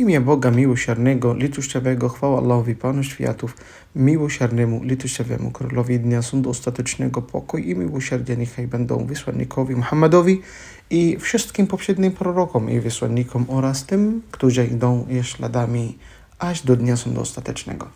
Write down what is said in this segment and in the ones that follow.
imię Boga miłosiernego, litościowego, chwała Allahowi, Panu światów, miłosiernemu, litościowemu, królowi dnia sądu ostatecznego, pokój i miłosierdzie niechaj będą wysłannikowi Muhammadowi i wszystkim poprzednim prorokom i wysłannikom oraz tym, którzy idą je śladami aż do dnia sądu ostatecznego.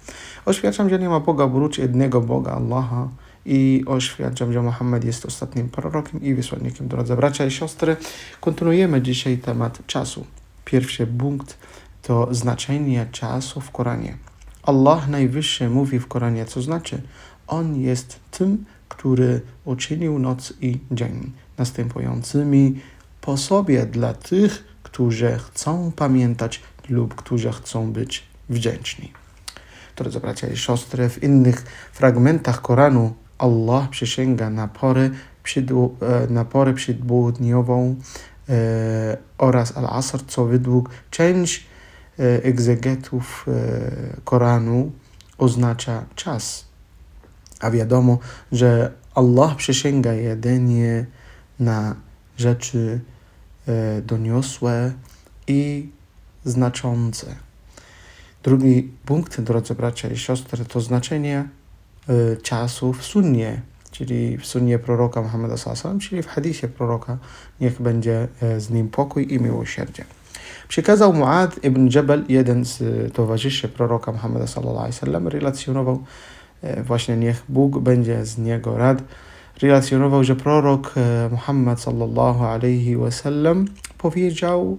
Oświadczam, że nie ma Boga oprócz jednego Boga, Allaha, i oświadczam, że Muhammad jest ostatnim prorokiem i wysłannikiem. Drodzy bracia i siostry, kontynuujemy dzisiaj temat czasu. Pierwszy punkt to znaczenie czasu w Koranie. Allah Najwyższy mówi w Koranie, co znaczy On jest tym, który uczynił noc i dzień następującymi po sobie dla tych, którzy chcą pamiętać lub którzy chcą być wdzięczni. Drodzy bracia i siostry, w innych fragmentach Koranu Allah przysięga na porę, przydłu, e, na porę przedpołudniową e, oraz al-asr, co według część egzegetów e, Koranu oznacza czas. A wiadomo, że Allah przysięga jedynie na rzeczy e, doniosłe i znaczące. Drugi punkt, drodzy bracia i siostry, to znaczenie czasu w sunnie, czyli w sunnie proroka Muhammada czyli w hadisie proroka, niech będzie z nim pokój i miłosierdzie. Przekazał Muad ibn Jabal, jeden z y, towarzyszy proroka Muhammada sallallahu alaihi wasallam, relacjonował y, właśnie niech Bóg będzie z niego rad, relacjonował, że prorok y, Muhammad sallallahu alaihi wasallam powiedział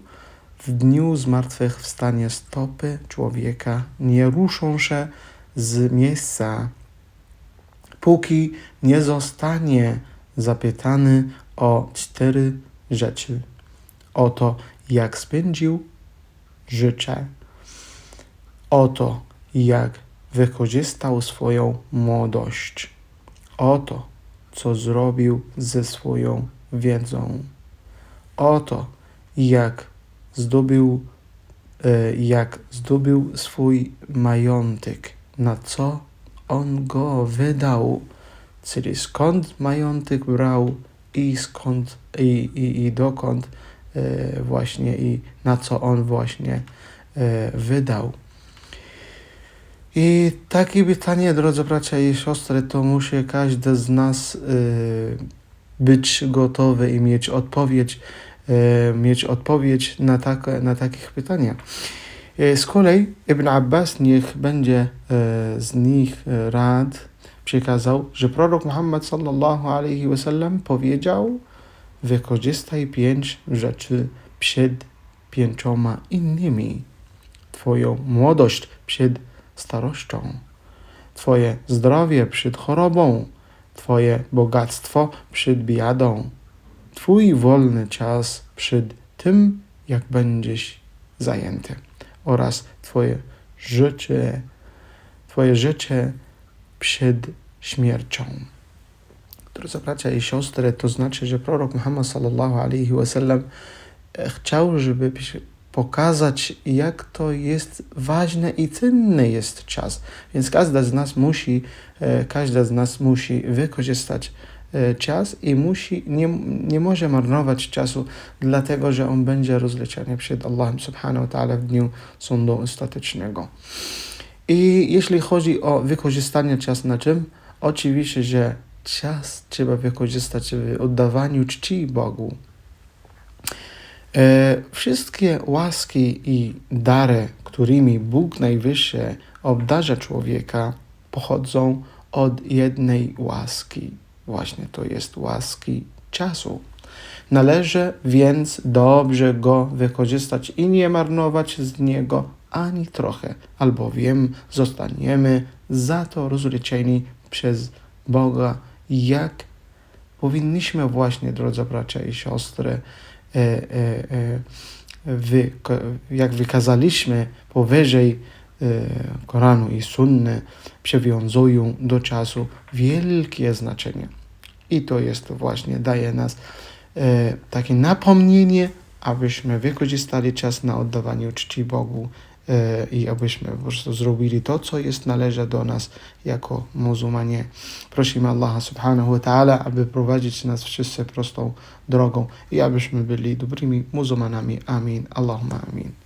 w dniu zmartwychwstania stopy człowieka nie ruszą się z miejsca, póki nie zostanie zapytany o cztery rzeczy. O to, jak spędził życie, o to, jak wykorzystał swoją młodość, o to, co zrobił ze swoją wiedzą, o to, jak zdobył, e, jak zdobył swój majątek, na co on go wydał, czyli skąd majątek brał i skąd i, i, i dokąd właśnie i na co on właśnie e, wydał. I takie pytanie, drodzy bracia i siostry, to musi każdy z nas być gotowy i mieć odpowiedź E, mieć odpowiedź na, tak, na takich pytania. E, z kolei Ibn Abbas, niech będzie e, z nich rad, przekazał, że prorok Muhammad sallallahu alaihi wasallam powiedział wykorzystaj pięć rzeczy przed pięcioma innymi. Twoją młodość przed starością, Twoje zdrowie przed chorobą, Twoje bogactwo przed biadą, Twój wolny czas przed tym, jak będziesz zajęty oraz Twoje życie, Twoje życie przed śmiercią. Drodzy bracia i siostry, to znaczy, że prorok Muhammad sallallahu alaihi wasallam e, chciał, żeby pokazać, jak to jest ważne i cenny jest czas. Więc każda z nas musi, e, każda z nas musi wykorzystać E, czas i musi, nie, nie może marnować czasu, dlatego że on będzie rozliczany przed Allahem subhanahu wa ta'ala w dniu sądu ostatecznego. I jeśli chodzi o wykorzystanie czasu na czym? Oczywiście, że czas trzeba wykorzystać w oddawaniu czci Bogu. E, wszystkie łaski i dary, którymi Bóg Najwyższy obdarza człowieka, pochodzą od jednej łaski, Właśnie to jest łaski czasu. Należy więc dobrze go wykorzystać i nie marnować z niego ani trochę, albowiem zostaniemy za to rozliczeni przez Boga, jak powinniśmy właśnie, drodzy bracia i siostry, e, e, e, wy, jak wykazaliśmy powyżej Koranu i Sunny, przywiązują do czasu wielkie znaczenie. I to jest właśnie, daje nas takie napomnienie, abyśmy wykorzystali czas na oddawanie czci Bogu i abyśmy po prostu zrobili to, co jest należy do nas jako muzułmanie. Prosimy Allaha subhanahu wa ta'ala, aby prowadzić nas wszyscy prostą drogą i abyśmy byli dobrymi muzułmanami. Amin. Allahumma amin.